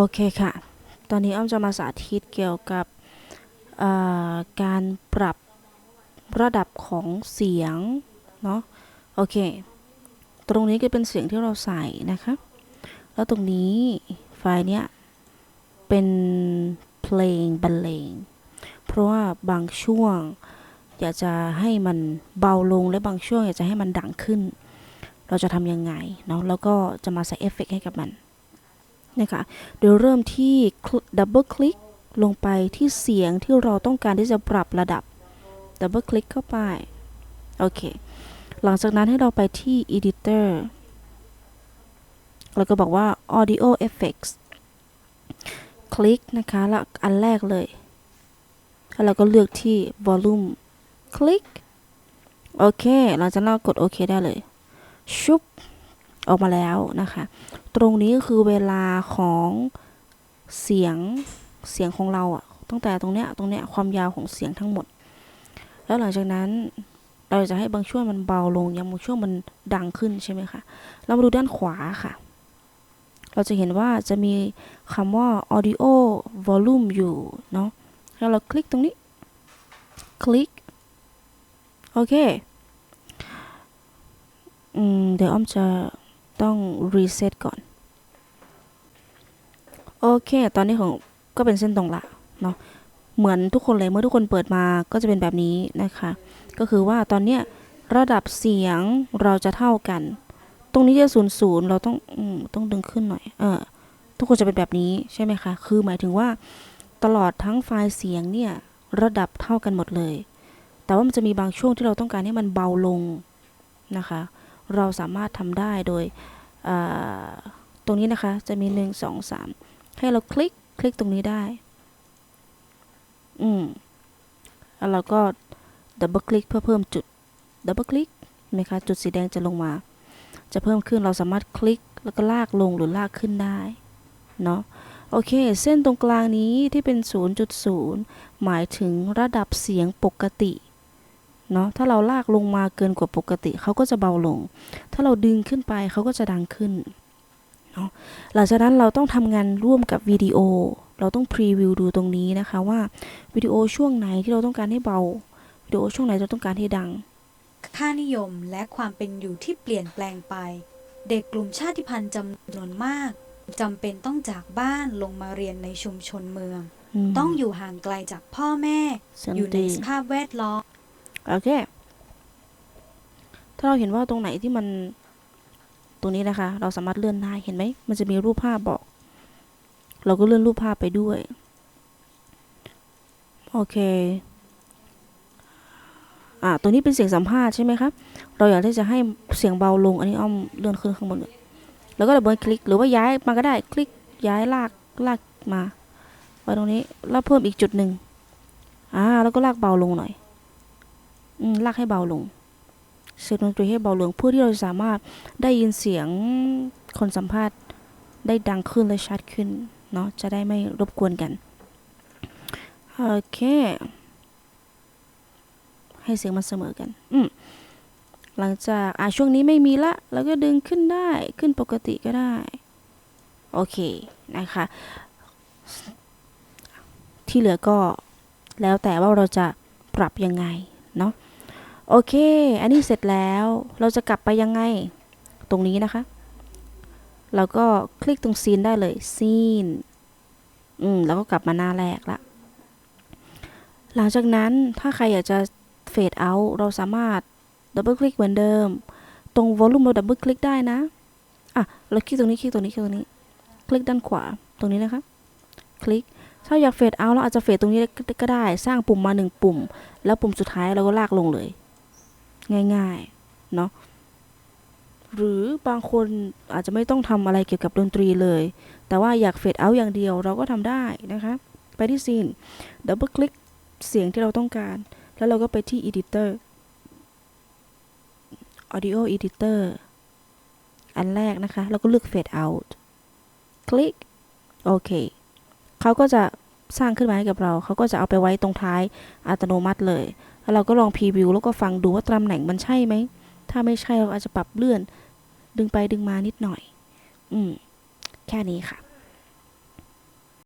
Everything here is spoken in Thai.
โอเคค่ะ ตอนนี้อ้อมจะมาสาธิตเกี่ยวกับการปรับระดับของเสียง เนาะโอเค ตรงนี้ก็เป็นเสียงที่เราใส่นะคะ แล้วตรงนี้ไฟล์เนี้ยเป็นเพลงบรรเลง เพราะว่าบางช่วงอยากจะให้มันเบาลงและบางช่วงอยากจะให้มันดังขึ้น เราจะทำยังไงเนาะแล้วก็จะมาใส่เอฟเฟกต์ให้กับมัน นะคะ โดยเริ่มที่ดับเบิลคลิกลงไปที่เสียงที่เราต้องการที่จะปรับระดับดับเบิลคลิกเข้าไป โอเค หลังจากนั้นให้เราไปที่ editor แล้วก็บอกว่า audio effects คลิกนะคะ แล้วอันแรกเลย แล้วเราก็เลือกที่ volume คลิก โอเค หลังจากนั้นเรากดโอเคได้เลย ชุบ ออกมาแล้วนะคะ ตรงนี้คือเวลาของเสียงเสียงของเราอะตั้งแต่ตรงเนี้ยตรงเนี้ยความยาวของเสียงทั้งหมด แล้วหลังจากนั้นเราจะให้บางช่วงมันเบาลงยังบางช่วงมันดังขึ้นใช่ไหมคะเรามาดูด้านขวาค่ะ เราจะเห็นว่าจะมีคำว่า audio volume อยู่เนาะแล้วเราคลิกตรงนี้ คลิก โอเค อืม เดี๋ยวอ้อมจะ ต้องรีเซ็ตก่อน โอเค ตอนนี้ของก็เป็นเส้นตรงละเนาะเหมือนทุกคนเลยเมื่อทุกคนเปิดมาก็จะเป็นแบบนี้นะคะ ก็คือว่าตอนเนี้ยระดับเสียงเราจะเท่ากัน ตรงนี้จะศูนย์ศูนย์เราต้องอต้องดึงขึ้นหน่อย เออ ทุกคนจะเป็นแบบนี้ใช่ไหมคะ คือหมายถึงว่าตลอดทั้งไฟล์เสียงเนี่ยระดับเท่ากันหมดเลย แต่ว่ามันจะมีบางช่วงที่เราต้องการให้มันเบาลงนะคะ เราสามารถทำได้โดยตรงนี้นะคะจะมี 1 2 3 ให้เราคลิกคลิกตรงนี้ได้ อืมแล้วเราก็ดับเบิลคลิกเพื่อเพิ่มจุดดับเบิลคลิกไหมคะจุดสีแดงจะลงมา จะเพิ่มขึ้นเราสามารถคลิกแล้วก็ลากลงหรือลากขึ้นได้เนาะโอเค เส้นตรงกลางนี้ที่เป็น 0.0 หมายถึงระดับเสียงปกติ เนาะถ้าเราลากลงมาเกินกว่าปกติเขาก็จะเบาลง ถ้าเราดึงขึ้นไปเขาก็จะดังขึ้นเนาะหลังจากนั้นเราต้องทำงานร่วมกับวิดีโอ เราต้องพรีวิวดูตรงนี้นะคะว่าวิดีโอช่วงไหนที่เราต้องการให้เบาวิดีโอช่วงไหนเราต้องการให้ดัง ค่านิยมและความเป็นอยู่ที่เปลี่ยนแปลงไป เด็กกลุ่มชาติพันธุ์จำนวนมากจำเป็นต้องจากบ้านลงมาเรียนในชุมชนเมืองมต้องอยู่ห่างไกลจากพ่อแม่เสียงอยู่ในดีสภาพแวดล้อม โอเค ถ้าเราเห็นว่าตรงไหนที่มันตรงนี้นะคะ เราสามารถเลื่อนได้เห็นไหม มันจะมีรูปภาพบอก เราก็เลื่อนรูปภาพไปด้วย โอเค อ่าตัวนี้เป็นเสียงสัมภาษณ์ใช่ไหมครับ เราอยากที่จะให้เสียงเบาลง อันนี้อ้อมเลื่อนขึ้นข้างบนก่อนแล้วก็ดับเบิลคลิก หรือว่าย้ายมาก็ได้ คลิกย้ายลากลากมาไว้ตรงนี้ แล้วเพิ่มอีกจุดหนึ่งอ่า แล้วก็ลากเบาลงหน่อย ลากให้เบาลง เสียงดนตรีให้เบาลงเพื่อที่เราจะสามารถได้ยินเสียงคนสัมภาษณ์ได้ดังขึ้นและชัดขึ้นเนาะจะได้ไม่รบกวนกัน โอเค ให้เสียงมันเสมอกัน อืมหลังจากอ่าช่วงนี้ไม่มีละ แล้วก็ดึงขึ้นได้ขึ้นปกติก็ได้ โอเคนะคะ ที่เหลือก็แล้วแต่ว่าเราจะปรับยังไง เนาะ โอเค อันนี้เสร็จแล้ว เราจะกลับไปยังไง ตรงนี้นะคะ เราก็คลิกตรงซีนได้เลยซีน อืม แล้วก็กลับมาหน้าแรกละ หลังจากนั้นถ้าใครอยากจะเฟดเอา เราสามารถดับเบิลคลิกเหมือนเดิม ตรงวอลลุ่มเราดับเบิลคลิกได้นะ อะ เราคลิกตรงนี้ คลิกตรงนี้ คลิกตรงนี้ คลิกด้านขวา ตรงนี้นะคะ คลิกถ้าอยากเฟดเอาเราอาจจะเฟดตรงนี้ก็ได้ สร้างปุ่มมาหนึ่งปุ่ม แล้วปุ่มสุดท้ายเราก็ลากลงเลย ง่ายๆเนาะหรือบางคนอาจจะไม่ต้องทำอะไรเกี่ยวกับดนตรีเลย แต่ว่าอยากเฟดเอาท์อย่างเดียวเราก็ทำได้นะคะ ไปที่ซีนดับเบิลคลิกเสียงที่เราต้องการ แล้วเราก็ไปที่ Editor Audio Editor อันแรกนะคะ แล้วก็เลือก Fade Out คลิก โอเค เขาก็จะสร้างขึ้นมาให้กับเรา เขาก็จะเอาไปไว้ตรงท้ายอัตโนมัติเลย แล้วเราก็ลองพรีวิวแล้วก็ฟังดูว่าตำแหน่งมันใช่ไหม ถ้าไม่ใช่เราอาจจะปรับเลื่อน ดึงไปดึงมานิดหน่อย อืม แค่นี้ค่ะ